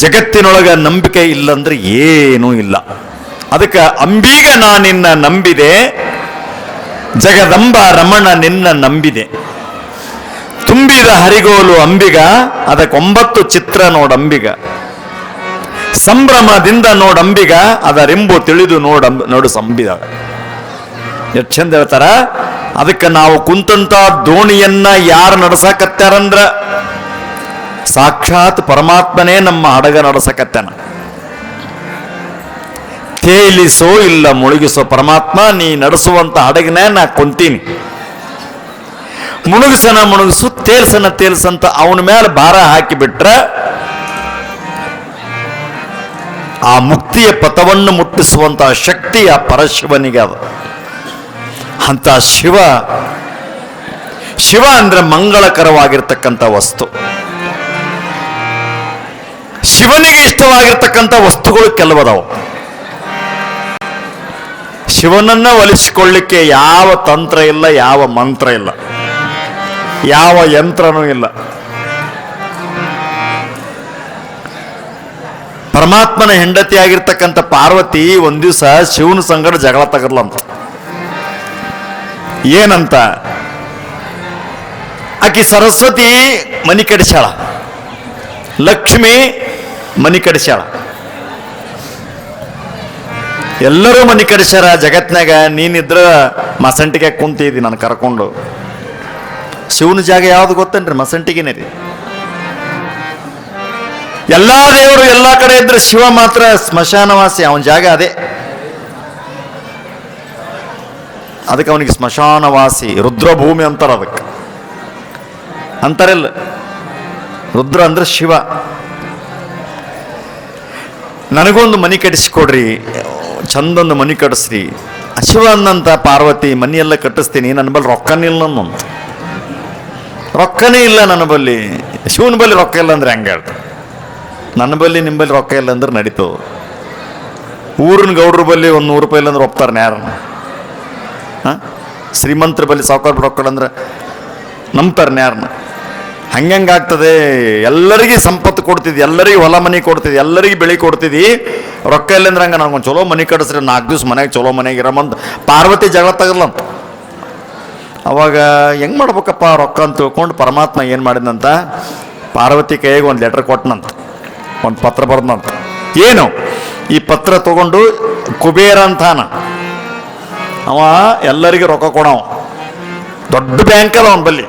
ಜಗತ್ತಿನೊಳಗ ನಂಬಿಕೆ ಇಲ್ಲಂದ್ರೆ ಏನೂ ಇಲ್ಲ. ಅದಕ್ಕೆ ಅಂಬೀಗ ನಾನಿನ್ನ ನಂಬಿದೆ, ಜಗದಂಬ ರಮಣ ನಿನ್ನ ನಂಬಿದೆ. ತುಂಬಿದ ಹರಿಗೋಲು ಅಂಬಿಗ ಅದಕ್ಕೊಂಬತ್ತು ಚಿತ್ರ ನೋಡಂಬಿಗ ಸಂಭ್ರಮದಿಂದ ನೋಡಂಬಿಗ ಅದರೆಂಬು ತಿಳಿದು ನೋಡ ನೋಡು ಸಂಬಿದ ಎಷ್ಟು ಚಂದ ಹೇಳ್ತಾರ? ಅದಕ್ಕೆ ನಾವು ಕುಂತಂತ ದೋಣಿಯನ್ನ ಯಾರು ನಡ್ಸಕತ್ತಾರಂದ್ರ ಸಾಕ್ಷಾತ್ ಪರಮಾತ್ಮನೇ ನಮ್ಮ ಹಡಗ ನಡೆಸಕತ್ತನ. ತೇಲಿಸೋ ಇಲ್ಲ ಮುಳುಗಿಸೋ ಪರಮಾತ್ಮ, ನೀ ನಡೆಸುವಂತ ಹಡಗನೇ ನಾ ಕುಂತೀನಿ. ಮುಳುಗಿಸನ ಮುಳುಗಿಸು, ತೇಲ್ಸನ ತೇಲ್ಸಂತ ಅವನ ಮೇಲೆ ಭಾರ ಹಾಕಿಬಿಟ್ರೆ, ಆ ಮುಕ್ತಿಯ ಪಥವನ್ನು ಮುಟ್ಟಿಸುವಂತಹ ಶಕ್ತಿ ಆ ಪರಶಿವನಿಗೆ ಅದು. ಅಂತ ಶಿವ ಶಿವ ಅಂದ್ರೆ ಮಂಗಳಕರವಾಗಿರ್ತಕ್ಕಂಥ ವಸ್ತು. ಶಿವನಿಗೆ ಇಷ್ಟವಾಗಿರ್ತಕ್ಕಂಥ ವಸ್ತುಗಳು ಕೆಲವದವು. ಶಿವನನ್ನ ಒಲಿಸಿಕೊಳ್ಳಿಕ್ಕೆ ಯಾವ ತಂತ್ರ ಇಲ್ಲ, ಯಾವ ಮಂತ್ರ ಇಲ್ಲ. ಯಾವ ಯಂತ್ರನೂ ಇಲ್ಲ. ಪರಮಾತ್ಮನ ಹೆಂಡತಿ ಆಗಿರ್ತಕ್ಕಂಥ ಪಾರ್ವತಿ ಒಂದ್ ದಿವಸ ಶಿವನ ಸಂಗಡ ಜಗಳ ತಗದ್ಲಂತ. ಏನಂತ? ಆಕಿ ಸರಸ್ವತಿ ಮನಿ ಕಡಿಸ್ಯಾಳ. ಲಕ್ಷ್ಮಿ ಮನಿ ಕಡಿಸ್ಯಾಳ ಎಲ್ಲರೂ ಮನಿ ಕಡಿಸ್ಯಾರ ಜಗತ್ನಾಗ ನೀನಿದ್ರ ಮಸಂಟಿಗೆ ಕುಂತಿದ್ದಿ ನಾನು ಕರ್ಕೊಂಡು. ಶಿವನ ಜಾಗ ಯಾವ್ದು ಗೊತ್ತೇನ್ರಿ ಮಸಂಟಿಗೆನೇ ರೀ? ಎಲ್ಲಾ ದೇವರು ಎಲ್ಲಾ ಕಡೆ ಇದ್ರೆ ಶಿವ ಮಾತ್ರ ಸ್ಮಶಾನವಾಸಿ, ಅವನ ಜಾಗ ಅದೇ. ಅದಕ್ಕೆ ಅವನಿಗೆ ಸ್ಮಶಾನವಾಸಿ, ರುದ್ರಭೂಮಿ ಅಂತಾರ ಅದಕ್ಕೆ. ಅಂತಾರಿಲ್ಲ. ರುದ್ರ ಅಂದ್ರೆ ಶಿವ. ನನಗೊಂದು ಮನಿ ಕಟ್ಟಿಸ್ಕೊಡ್ರಿ, ಚಂದೊಂದು ಮನೆ ಕಟ್ಟಿಸ್ರಿ. ಅಶಿವ ಅನ್ನಂತ ಪಾರ್ವತಿ ಮನೆಯೆಲ್ಲ ಕಟ್ಟಿಸ್ತೀನಿ, ನನ್ನ ಬಲ್ಲಿ ರೊಕ್ಕನಿಲ್ಲ ನನ್ನ ರೊಕ್ಕನೇ ಇಲ್ಲ ನನ್ನ ಬಲ್ಲಿ. ಶಿವನ ಬಳಿ ರೊಕ್ಕ ಇಲ್ಲ ಅಂದ್ರೆ ಹೆಂಗೆ ಹೇಳ್ತಾರೆ? ನನ್ನ ಬಲ್ಲಿ, ನಿಮ್ಮ ಬಲ್ಲಿ ರೊಕ್ಕ ಇಲ್ಲ ಅಂದ್ರೆ ನಡೀತು. ಊರಿನ ಗೌಡ್ರ ಬಲ್ಲಿ ಒಂದು ನೂರು ರೂಪಾಯಿ ಇಲ್ಲ ಅಂದ್ರೆ ಒಪ್ತಾರೆ ಯಾರು ಹಾಂ? ಶ್ರೀಮಂತರ ಬಲ್ಲಿ ಸಾವುಕಾರ ರೊಕ್ಕ ಅಂದ್ರೆ ನಂಬ್ತಾರೆ ಯಾರನ್ನ? ಹಂಗಂಗಾಗ್ತದೆ ಎಲ್ಲರಿಗೆ ಸಂಪತ್ತು ಕೊಡ್ತಿದ್ದೆ, ಎಲ್ಲರಿಗೆ ಹೊಲ ಮನೆ ಕೊಡ್ತಿದ್ದೆ, ಎಲ್ಲರಿಗೆ ಬೆಳೆ ಕೊಡ್ತಿದ್ದಿ. ರೊಕ್ಕ ಇಲ್ಲಂದ್ರೆ ಹಂಗೆ ನನಗೊಂದು ಚಲೋ ಮನೆ ಕಟ್ಟಿಸ್ರಿ ನಾಲ್ಕು ದಿವ್ಸ ಮನೆಗೆ ಚಲೋ ಮನೆಗೆ ಇರಮಂತ ಪಾರ್ವತಿ ಜಗಳ ತಗಲ್ಲ ಅವಾಗ ಹೆಂಗ್ ಮಾಡ್ಬೇಕಪ್ಪ ರೊಕ್ಕ ಅಂತ ತಿಳ್ಕೊಂಡು ಪರಮಾತ್ಮ ಏನು ಮಾಡಿದಂತ ಪಾರ್ವತಿ ಕೈಗೆ ಒಂದು ಲೆಟರ್ ಕೊಟ್ಟನಂತ ಒಂದು ಪತ್ರ ಬರ್ದಂತ ಏನು? ಈ ಪತ್ರ ತಗೊಂಡು ಕುಬೇರ ಅಂತಾನ. ಅವ ಎಲ್ಲರಿಗೆ ರೊಕ್ಕ ಕೊಡವ. ದೊಡ್ಡ ಬ್ಯಾಂಕ್ ಅದ ಅವನ ಬಲ್ಲಿ.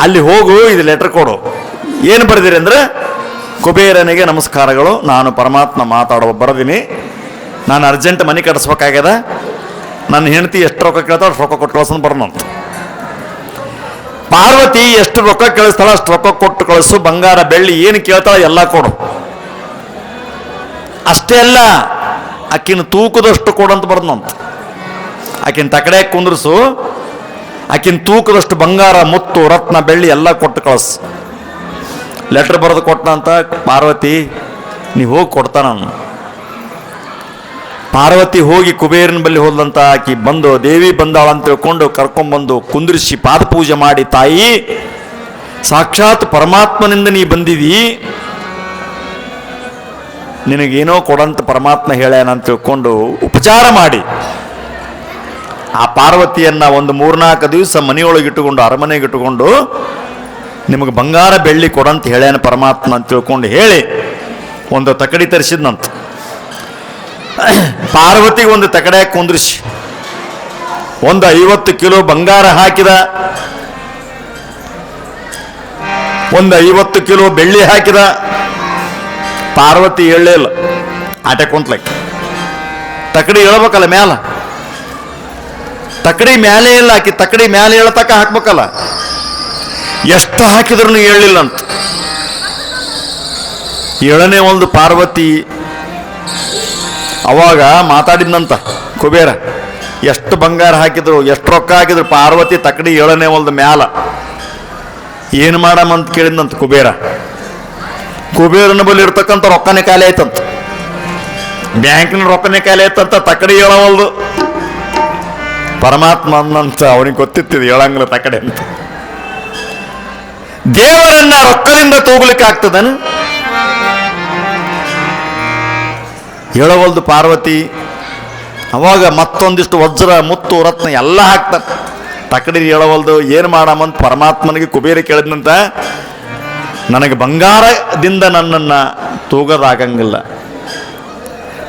ಅಲ್ಲಿ ಹೋಗು, ಇದು ಲೆಟರ್ ಕೊಡು. ಏನು ಬರೆದಿರಿ ಅಂದ್ರೆ, ಕುಬೇರನಿಗೆ ನಮಸ್ಕಾರಗಳು. ನಾನು ಪರಮಾತ್ಮ ಮಾತಾಡುವ ಬರೆದಿನಿ. ನಾನು ಅರ್ಜೆಂಟ್ ಮನೆ ಕಟ್ಸ್ಬೇಕಾಗ್ಯದ. ನನ್ನ ಹೆಂಡತಿ ಎಷ್ಟು ರೊಕ್ಕ ಕೇಳ್ತಾಳೆ ಅಷ್ಟು ರೊಕ್ಕ ಕೊಟ್ಟು ಕಳ್ಸೋದು ಬರ್ನಂತ ಪಾರ್ವತಿ ಎಷ್ಟು ರೊಕ್ಕ ಕೇಳಿಸ್ತಾಳ ಅಷ್ಟು ರೊಕ್ಕ ಕೊಟ್ಟು ಕಳಿಸು. ಬಂಗಾರ, ಬೆಳ್ಳಿ, ಏನು ಕೇಳ್ತಾಳ ಎಲ್ಲ ಕೊಡು. ಅಷ್ಟೇ ಅಲ್ಲ, ಆಕಿನ ತೂಕದಷ್ಟು ಕೊಡಂತ ಬರ್ದಂತ ಆಕಿನ ತಕಡೆ ಕುಂದ್ರಸು. ಆಕಿನ ತೂಕದಷ್ಟು ಬಂಗಾರ, ಮುತ್ತು, ರತ್ನ, ಬೆಳ್ಳಿ ಎಲ್ಲ ಕೊಟ್ಟು ಕಳಿಸ್. ಲೆಟ್ರ್ ಬರೆದು ಕೊಟ್ಟನಂತ ಪಾರ್ವತಿ ನೀವು ಹೋಗಿ ಕೊಡ್ತಾನ ಪಾರ್ವತಿ ಹೋಗಿ ಕುಬೇರನ ಬಳಿ ಹೋದಂತ ಆಕಿ ಬಂದು, ದೇವಿ ಬಂದಾಳ ಅಂತ ತಿಳ್ಕೊಂಡು ಕರ್ಕೊಂಡ್ಬಂದು ಪಾದ ಪಾದಪೂಜೆ ಮಾಡಿ, ತಾಯಿ, ಸಾಕ್ಷಾತ್ ಪರಮಾತ್ಮನಿಂದ ನೀ ಬಂದಿದಿ? ನಿನಗೇನೋ ಕೊಡಂತ ಪರಮಾತ್ಮ ಹೇಳ್ಯಾನ ಅಂತ ತಿಳ್ಕೊಂಡು ಉಪಚಾರ ಮಾಡಿ. ಆ ಪಾರ್ವತಿಯನ್ನ ಒಂದು ಮೂರ್ನಾಲ್ಕು ದಿವಸ ಮನೆಯೊಳಗೆ ಇಟ್ಟುಕೊಂಡು, ಅರಮನೆಗೆ ಇಟ್ಟುಕೊಂಡು, ನಿಮಗೆ ಬಂಗಾರ ಬೆಳ್ಳಿ ಕೊಡಂತ ಹೇಳ್ಯಾನ ಪರಮಾತ್ಮ ಅಂತ ತಿಳ್ಕೊಂಡು ಹೇಳಿ ಒಂದು ತಕಡಿ ತರಿಸಿದ್ನಂತ ಪಾರ್ವತಿಗೆ ಒಂದು ತಕಡೆ ಕುಂದ್ರಿಸಿ. ಒಂದು ಐವತ್ತು ಕಿಲೋ ಬಂಗಾರ ಹಾಕಿದ. ಒಂದು ಐವತ್ತು ಕಿಲೋ ಬೆಳ್ಳಿ ಹಾಕಿದ. ಪಾರ್ವತಿ ಹೇಳಲೇ ಇಲ್ಲ. ಆಟೆ ಕುಂತ್ಲಕ್ಕೆ ತಕಡಿ ಹೇಳ್ಬೇಕಲ್ಲ ಮ್ಯಾಲ. ತಕಡಿ ಮ್ಯಾಲೆ ಇಲ್ಲ ಆಕಿ, ತಕಡಿ ಮ್ಯಾಲೆ ಹೇಳ್ತಕ್ಕ ಹಾಕ್ಬೇಕಲ್ಲ. ಎಷ್ಟು ಹಾಕಿದ್ರು ಹೇಳಲಿಲ್ಲ ಅಂತ ಏಳನೇ ಒಂದು ಪಾರ್ವತಿ ಅವಾಗ ಮಾತಾಡಿದ್ನಂತ, ಕುಬೇರ, ಎಷ್ಟು ಬಂಗಾರ ಹಾಕಿದ್ರು, ಎಷ್ಟು ರೊಕ್ಕ ಹಾಕಿದ್ರು, ಪಾರ್ವತಿ ತಕಡಿ ಏಳನೇ ಒಂದು ಮ್ಯಾಲ. ಏನು ಮಾಡಮಂತ ಕೇಳಿದ್ನಂತ ಕುಬೇರ. ಕುಬೇರನ ಬಳಿ ಇರ್ತಕ್ಕಂಥ ರೊಕ್ಕನೇ ಖಾಲಿ ಆಯ್ತಂತ. ಬ್ಯಾಂಕಿನ ರೊಕ್ಕನೇ ಖಾಲಿ ಆಯ್ತಂತ, ತಕಡಿ ಹೇಳವಲ್ದು ಪರಮಾತ್ಮ ಅನ್ನಂತ ಅವನಿಗೆ ಗೊತ್ತಿತ್ತಿದೆ ಹೇಳಂಗಿಲ್ಲ ತಕಡೆ ಅಂತ. ದೇವರನ್ನ ರೊಕ್ಕದಿಂದ ತೂಗ್ಲಿಕ್ಕೆ ಆಗ್ತದನು? ಹೇಳವಲ್ದು ಪಾರ್ವತಿ, ಅವಾಗ ಮತ್ತೊಂದಿಷ್ಟು ವಜ್ರ, ಮುತ್ತು, ರತ್ನ ಎಲ್ಲ ಹಾಕ್ತಾರೆ. ತಕಡಿ ಹೇಳವಲ್ದು ಏನು ಮಾಡಮಂತ ಪರಮಾತ್ಮನಿಗೆ ಕುಬೇರಿ ಕೇಳಿದ್ನಂತ, ನನಗೆ ಬಂಗಾರದಿಂದ ನನ್ನನ್ನು ತೂಗದಾಗಂಗಿಲ್ಲ.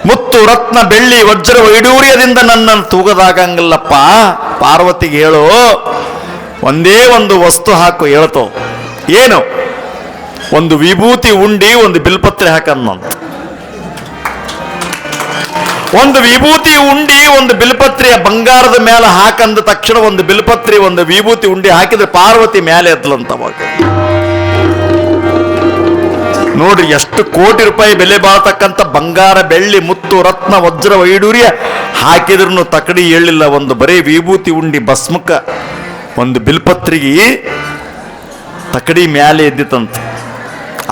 ಮುತ್ತು ರತ್ನ ಬೆಳ್ಳಿ ವಜ್ರ ವೈಡೂರ್ಯದಿಂದ ನನ್ನನ್ನು ತೂಗದಾಗಂಗಿಲ್ಲಪ್ಪ. ಪಾರ್ವತಿಗೆ ಹೇಳು, ಒಂದೇ ಒಂದು ವಸ್ತು ಹಾಕು, ಹೇಳ್ತೋ. ಏನು? ಒಂದು ವಿಭೂತಿ ಉಂಡಿ, ಒಂದು ಬಿಲ್ಪತ್ರೆ ಹಾಕನ್ನಂತ ಒಂದು ವಿಭೂತಿ ಉಂಡಿ, ಒಂದು ಬಿಲ್ಪತ್ರೆಯ ಬಂಗಾರದ ಮೇಲೆ ಹಾಕಂದ ತಕ್ಷಣ ಒಂದು ಬಿಲ್ಪತ್ರೆ, ಒಂದು ವಿಭೂತಿ ಉಂಡಿ ಹಾಕಿದ್ರೆ ಪಾರ್ವತಿ ಮೇಲೆ ಎದ್ಲಂತವಾಗ ನೋಡ್ರಿ ಎಷ್ಟು ಕೋಟಿ ರೂಪಾಯಿ ಬೆಲೆ ಬಾಳ್ತಕ್ಕಂಥ ಬಂಗಾರ, ಬೆಳ್ಳಿ, ಮುತ್ತು, ರತ್ನ, ವಜ್ರ, ವೈಡೂರ್ಯ ಹಾಕಿದ್ರು ತಕಡಿ ಹೇಳಿಲ್ಲ ಒಂದು ಬರೀ ವಿಭೂತಿ ಉಂಡಿ ಭಸ್ಮಕ, ಒಂದು ಬಿಲ್ಪತ್ರಿಗೆ ತಕಡಿ ಮ್ಯಾಲೆ ಎದ್ದಿತಂತ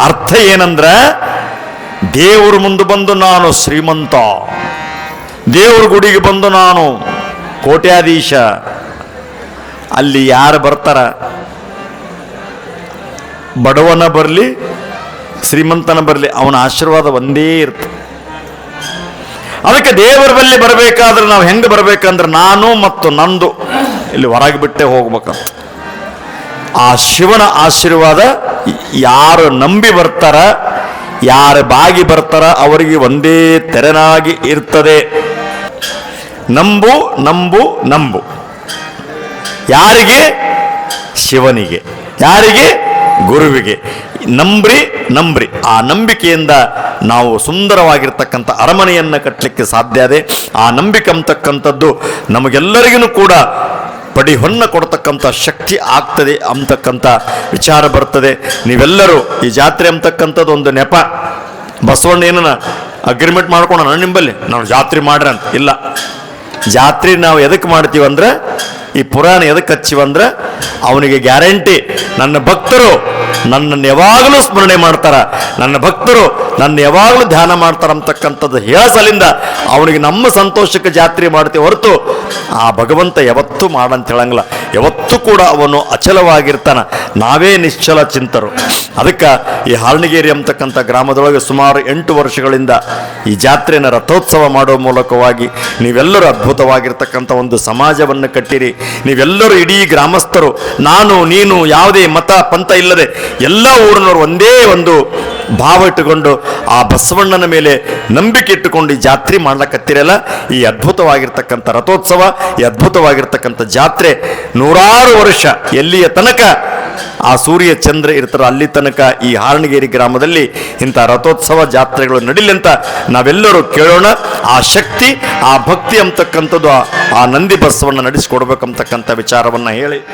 ಅರ್ಥ ಏನಂದ್ರ, ದೇವ್ರ ಮುಂದೆ ಬಂದು ನಾನು ಶ್ರೀಮಂತ, ದೇವ್ರ ಗುಡಿಗೆ ಬಂದು ನಾನು ಕೋಟ್ಯಾಧೀಶ. ಅಲ್ಲಿ ಯಾರು ಬರ್ತಾರ? ಬಡವನ ಬರಲಿ ಶ್ರೀಮಂತನ ಬರಲಿ, ಅವನ ಆಶೀರ್ವಾದ ಒಂದೇ ಇರುತ್ತೆ. ಅದಕ್ಕೆ ದೇವರ ಬಳಿ ಬರಬೇಕಾದ್ರೆ ನಾವು ಹೆಂಗೆ ಬರಬೇಕಂದ್ರೆ ನಾನು ಮತ್ತು ನಂದು ಇಲ್ಲಿ ಹೊರಗೆ ಬಿಟ್ಟೆ ಹೋಗ್ಬೇಕಂತ. ಆ ಶಿವನ ಆಶೀರ್ವಾದ ಯಾರು ನಂಬಿ ಬರ್ತಾರ, ಯಾರು ಬಾಗಿ ಬರ್ತಾರ ಅವರಿಗೆ ಒಂದೇ ತೆರನಾಗಿ ಇರ್ತದೆ. ನಂಬು ನಂಬು ನಂಬು. ಯಾರಿಗೆ? ಶಿವನಿಗೆ. ಯಾರಿಗೆ? ಗುರುವಿಗೆ. ನಂಬ್ರಿ ನಂಬ್ರಿ. ಆ ನಂಬಿಕೆಯಿಂದ ನಾವು ಸುಂದರವಾಗಿರ್ತಕ್ಕಂಥ ಅರಮನೆಯನ್ನು ಕಟ್ಟಲಿಕ್ಕೆ ಸಾಧ್ಯ ಇದೆ ಆ ನಂಬಿಕೆ ಅಂತಕ್ಕಂಥದ್ದು ನಮಗೆಲ್ಲರಿಗೂ ಕೂಡ ಪಡಿ ಹೊನ್ನ ಕೊಡ್ತಕ್ಕಂಥ ಶಕ್ತಿ ಆಗ್ತದೆ ಅಂತಕ್ಕಂಥ ವಿಚಾರ ಬರ್ತದೆ. ನೀವೆಲ್ಲರೂ ಈ ಜಾತ್ರೆ ಅಂತಕ್ಕಂಥದ್ದು ಒಂದು ನೆಪ. ಬಸವಣ್ಣ ಏನನ ಅಗ್ರಿಮೆಂಟ್ ನಾನು ನಿಂಬಲ್ಲಿ. ನಾವು ಜಾತ್ರೆ ಮಾಡ್ರಿ ಅಂತ. ಇಲ್ಲ. ಜಾತ್ರೆ ನಾವು ಎದಕ್ಕೆ ಮಾಡ್ತೀವಂದ್ರೆ, ಈ ಪುರಾಣ ಎದಕ್ಕೆ ಹಚ್ಚಿವಂದ್ರೆ, ಅವನಿಗೆ ಗ್ಯಾರಂಟಿ ನನ್ನ ಭಕ್ತರು ನನ್ನನ್ನು ಯಾವಾಗಲೂ ಸ್ಮರಣೆ ಮಾಡ್ತಾರ. ನನ್ನ ಭಕ್ತರು ನನ್ನ ಯಾವಾಗಲೂ ಧ್ಯಾನ ಮಾಡ್ತಾರ ಅಂತಕ್ಕಂಥದ್ದು ಹೇಳಸಲಿಂದ ಅವನಿಗೆ ನಮ್ಮ ಸಂತೋಷಕ್ಕೆ ಜಾತ್ರೆ ಮಾಡ್ತೀವಿ ಹೊರತು ಆ ಭಗವಂತ ಯಾವತ್ತೂ ಮಾಡಂತ ಹೇಳಂಗಿಲ್ಲ. ಯಾವತ್ತೂ ಕೂಡ ಅವನು ಅಚಲವಾಗಿರ್ತಾನ. ನಾವೇ ನಿಶ್ಚಲ ಚಿಂತರು. ಅದಕ್ಕೆ ಈ ಹಾಲ್ನಗೇರಿ ಅಂತಕ್ಕಂಥ ಗ್ರಾಮದೊಳಗೆ ಸುಮಾರು ಎಂಟು ವರ್ಷಗಳಿಂದ ಈ ಜಾತ್ರೆಯನ್ನು ರಥೋತ್ಸವ ಮಾಡುವ ಮೂಲಕವಾಗಿ ನೀವೆಲ್ಲರೂ ಅದ್ಭುತವಾಗಿರ್ತಕ್ಕಂಥ ಒಂದು ಸಮಾಜವನ್ನು ಕಟ್ಟಿರಿ. ನೀವೆಲ್ಲರೂ ಇಡೀ ಗ್ರಾಮಸ್ಥರು, ನಾನು, ನೀನು ಯಾವುದೇ ಮತ, ಪಂಥ ಇಲ್ಲದೆ ಎಲ್ಲ ಊರಿನವರು ಒಂದೇ ಒಂದು ಭಾವ ಇಟ್ಟುಕೊಂಡು ಆ ಬಸವಣ್ಣನ ಮೇಲೆ ನಂಬಿಕೆ ಇಟ್ಟುಕೊಂಡು ಈ ಜಾತ್ರೆ ಮಾಡ್ಲಕ್ಕತ್ತಿರಲ್ಲ ಈ ಅದ್ಭುತವಾಗಿರ್ತಕ್ಕಂಥ ರಥೋತ್ಸವ, ಈ ಅದ್ಭುತವಾಗಿರ್ತಕ್ಕಂಥ ಜಾತ್ರೆ ನೂರಾರು ವರ್ಷ ಎಲ್ಲಿಯ ತನಕ? ಆ ಸೂರ್ಯ ಚಂದ್ರ ಇರ್ತಾರ ಅಲ್ಲಿ ತನಕ ಈ ಹಾರಣಗೇರಿ ಗ್ರಾಮದಲ್ಲಿ ಇಂಥ ರಥೋತ್ಸವ ಜಾತ್ರೆಗಳು ನಡೀಲಿ ಅಂತ ನಾವೆಲ್ಲರೂ ಕೇಳೋಣ. ಆ ಶಕ್ತಿ, ಆ ಭಕ್ತಿ ಅಂತಕ್ಕಂಥದ್ದು ಆ- ನಂದಿ ಬಸವನ್ನು ನಡೆಸಿಕೊಡ್ಬೇಕಂತಕ್ಕಂಥ ವಿಚಾರವನ್ನು ಹೇಳಿ